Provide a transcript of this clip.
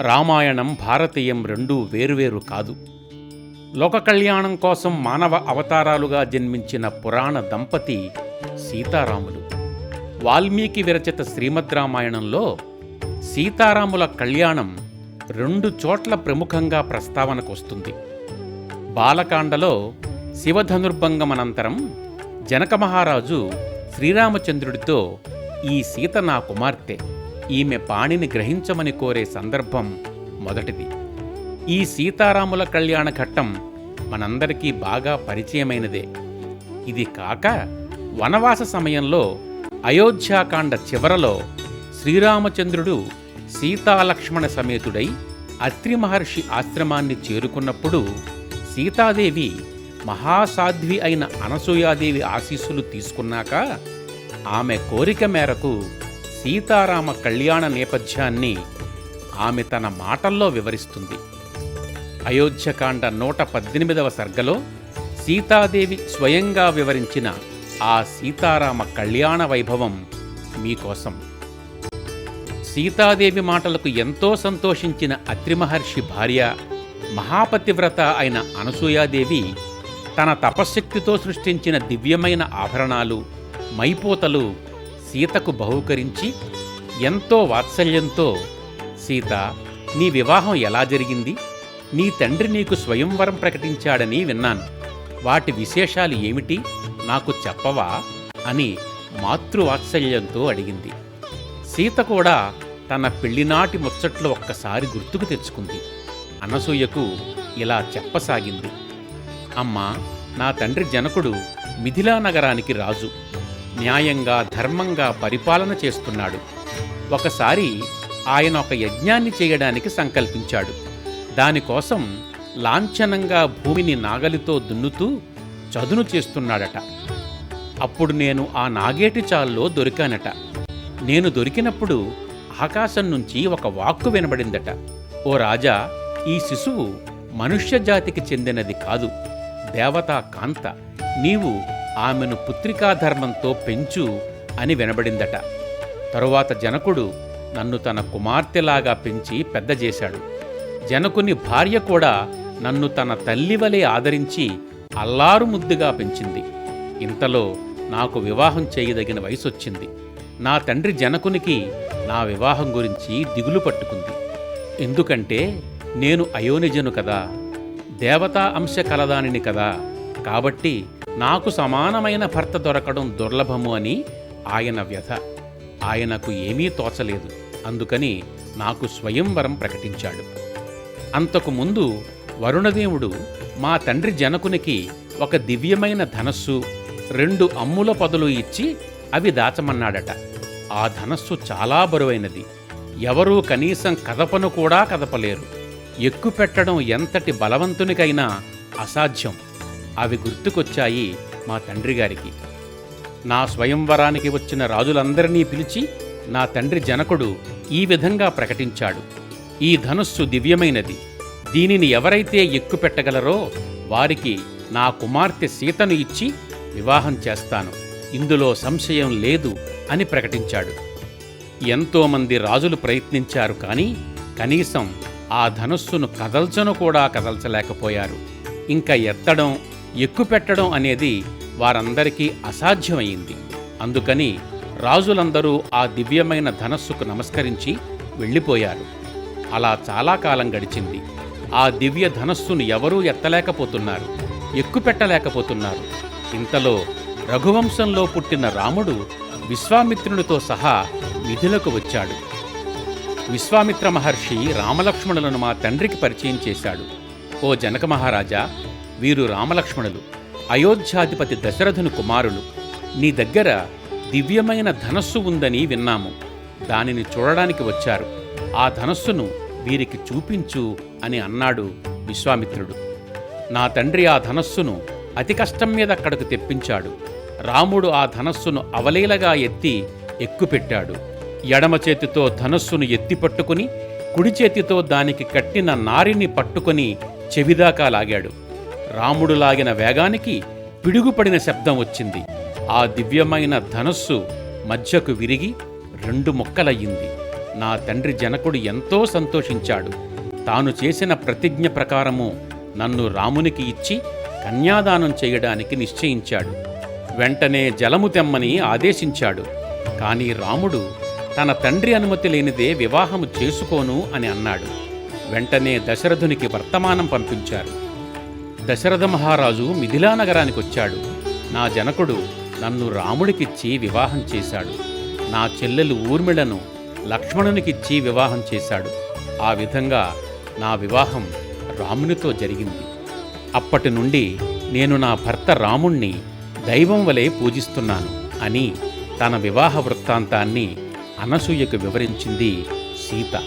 రామాయణం భారతీయం రెండూ వేరువేరు కాదు. లోక కళ్యాణం కోసం మానవ అవతారాలుగా జన్మించిన పురాణ దంపతి సీతారాములు. వాల్మీకి విరచిత శ్రీమద్ రామాయణంలో సీతారాముల కళ్యాణం రెండు చోట్ల ప్రముఖంగా ప్రస్తావనకొస్తుంది బాలకాండలో శివధనుర్భంగమనంతరం జనక మహారాజు శ్రీరామచంద్రుడితో ఈ సీత నా కుమార్తె ఈమె పాణిని గ్రహించమని కోరే సందర్భం మొదటిది. ఈ సీతారాముల కళ్యాణ ఘట్టం మనందరికీ బాగా పరిచయమైనదే. ఇది కాక వనవాస సమయంలో అయోధ్యాకాండ చివరలో శ్రీరామచంద్రుడు సీతాలక్ష్మణ సమేతుడై అత్రి మహర్షి ఆశ్రమాన్ని చేరుకున్నప్పుడు సీతాదేవి మహాసాధ్వి అయిన అనసూయాదేవి ఆశీస్సులు తీసుకున్నాక ఆమె కోరిక మేరకు సీతారామ కళ్యాణ నేపథ్యాన్ని ఆమె తన మాటల్లో వివరిస్తుంది. అయోధ్యకాండ నూట పద్దెనిమిదవ సర్గలో సీతాదేవి స్వయంగా వివరించిన ఆ సీతారామ కళ్యాణ వైభవం మీకోసం. సీతాదేవి మాటలకు ఎంతో సంతోషించిన అత్రి మహర్షి భార్య మహాపతివ్రత అయిన అనసూయాదేవి తన తపశ్శక్తితో సృష్టించిన దివ్యమైన ఆభరణాలు మైపోతలు సీతకు బహూకరించి ఎంతో వాత్సల్యంతో సీత నీ వివాహం ఎలా జరిగింది? నీ తండ్రి నీకు స్వయంవరం ప్రకటించాడని విన్నాను. వాటి విశేషాలు ఏమిటి? నాకు చెప్పవా? అని మాతృవాత్సల్యంతో అడిగింది. సీత కూడా తన పెళ్ళినాటి ముచ్చట్లు ఒక్కసారి గుర్తుకు తెచ్చుకుంది. అనసూయకు ఇలా చెప్పసాగింది. అమ్మా నా తండ్రి జనకుడు మిథిలా నగరానికి రాజు. న్యాయంగా ధర్మంగా పరిపాలన చేస్తున్నాడు. ఒకసారి ఆయన ఒక యజ్ఞాన్ని చేయడానికి సంకల్పించాడు. దానికోసం లాంఛనంగా భూమిని నాగలితో దున్నుతూ చదును చేస్తున్నాడట. అప్పుడు నేను ఆ నాగేటి చాల్లో దొరికానట. నేను దొరికినప్పుడు ఆకాశం నుంచి ఒక వాక్కు వినబడిందట. ఓ రాజా ఈ శిశువు మనుష్య జాతికి చెందినది కాదు. దేవతా కాంత. నీవు ఆమెను పుత్రికాధర్మంతో పెంచు అని వినబడిందట. తరువాత జనకుడు నన్ను తన కుమార్తెలాగా పెంచి పెద్ద చేశాడు. జనకుని భార్య కూడా నన్ను తన తల్లివలే ఆదరించి అల్లారు ముద్దుగా పెంచింది. ఇంతలో నాకు వివాహం చేయదగిన వయసొచ్చింది. నా తండ్రి జనకునికి నా వివాహం గురించి దిగులు పట్టుకుంది. ఎందుకంటే నేను అయోనిజను కదా దేవతా అంశ కలదానిని కదా కాబట్టి నాకు సమానమైన భర్త దొరకడం దుర్లభము అని ఆయన వ్యధ. ఆయనకు ఏమీ తోచలేదు. అందుకని నాకు స్వయంవరం ప్రకటించాడు. అంతకు ముందు వరుణదేవుడు మా తండ్రి జనకునికి ఒక దివ్యమైన ధనస్సు రెండు అమ్ముల పదులు ఇచ్చి అవి దాచమన్నాడట. ఆ ధనస్సు చాలా బరువైనది. ఎవరూ కనీసం కదపను కూడా కదపలేరు. ఎక్కుపెట్టడం ఎంతటి బలవంతునికైనా అసాధ్యం. అవి గుర్తుకొచ్చాయి మా తండ్రి గారికి. నా స్వయంవరానికి వచ్చిన రాజులందరినీ పిలిచి నా తండ్రి జనకుడు ఈ విధంగా ప్రకటించాడు. ఈ ధనుస్సు దివ్యమైనది. దీనిని ఎవరైతే ఎక్కుపెట్టగలరో వారికి నా కుమార్తె సీతను ఇచ్చి వివాహం చేస్తాను. ఇందులో సంశయం లేదు అని ప్రకటించాడు. ఎంతోమంది రాజులు ప్రయత్నించారు కానీ కనీసం ఆ ధనుస్సును కదల్చను కూడా కదల్చలేకపోయారు. ఇంకా ఎత్తడం ఎక్కుపెట్టడం అనేది వారందరికీ అసాధ్యమైంది. అందుకని రాజులందరూ ఆ దివ్యమైన ధనస్సుకు నమస్కరించి వెళ్ళిపోయారు. అలా చాలా కాలం గడిచింది. ఆ దివ్య ధనస్సును ఎవరూ ఎత్తలేకపోతున్నారు ఎక్కుపెట్టలేకపోతున్నారు. ఇంతలో రఘువంశంలో పుట్టిన రాముడు విశ్వామిత్రునితో సహా విధులకు వచ్చాడు. విశ్వామిత్ర మహర్షి రామలక్ష్మణులను మా తండ్రికి పరిచయం చేశాడు. ఓ జనక మహారాజా వీరు రామలక్ష్మణులు అయోధ్యాధిపతి దశరథుని కుమారులు. నీ దగ్గర దివ్యమైన ధనస్సు ఉందని విన్నాము. దానిని చూడడానికి వచ్చారు. ఆ ధనస్సును వీరికి చూపించు అని అన్నాడు విశ్వామిత్రుడు. నా తండ్రి ఆ ధనస్సును అతి కష్టం మీద అక్కడకు తెప్పించాడు. రాముడు ఆ ధనస్సును అవలీలగా ఎత్తి ఎక్కుపెట్టాడు. ఎడమ చేతితో ధనస్సును ఎత్తి పట్టుకుని కుడి చేతితో దానికి కట్టిన నారిని పట్టుకొని చెవిదాకా లాగాడు. రాముడు లాగిన వేగానికి పిడుగుపడిన శబ్దం వచ్చింది. ఆ దివ్యమైన ధనస్సు మధ్యకు విరిగి రెండు ముక్కలయ్యింది. నా తండ్రి జనకుడు ఎంతో సంతోషించాడు. తాను చేసిన ప్రతిజ్ఞ ప్రకారము నన్ను రామునికి ఇచ్చి కన్యాదానం చేయడానికి నిశ్చయించాడు. వెంటనే జలము తెమ్మని ఆదేశించాడు. కాని రాముడు తన తండ్రి అనుమతి లేనిదే వివాహము చేసుకోను అని అన్నాడు. వెంటనే దశరథునికి వర్తమానం పంపించారు. దశరథ మహారాజు మిథిలా నగరానికి వచ్చాడు నా జనకుడు నన్ను రాముడికిచ్చి వివాహం చేశాడు. నా చెల్లెలు ఊర్మిళను లక్ష్మణునికిచ్చి వివాహం చేశాడు. ఆ విధంగా నా వివాహం రామునితో జరిగింది. అప్పటి నుండి నేను నా భర్త రాముణ్ణి దైవం వలె పూజిస్తున్నాను అని తన వివాహ వృత్తాంతాన్ని అనసూయకు వివరించింది సీత.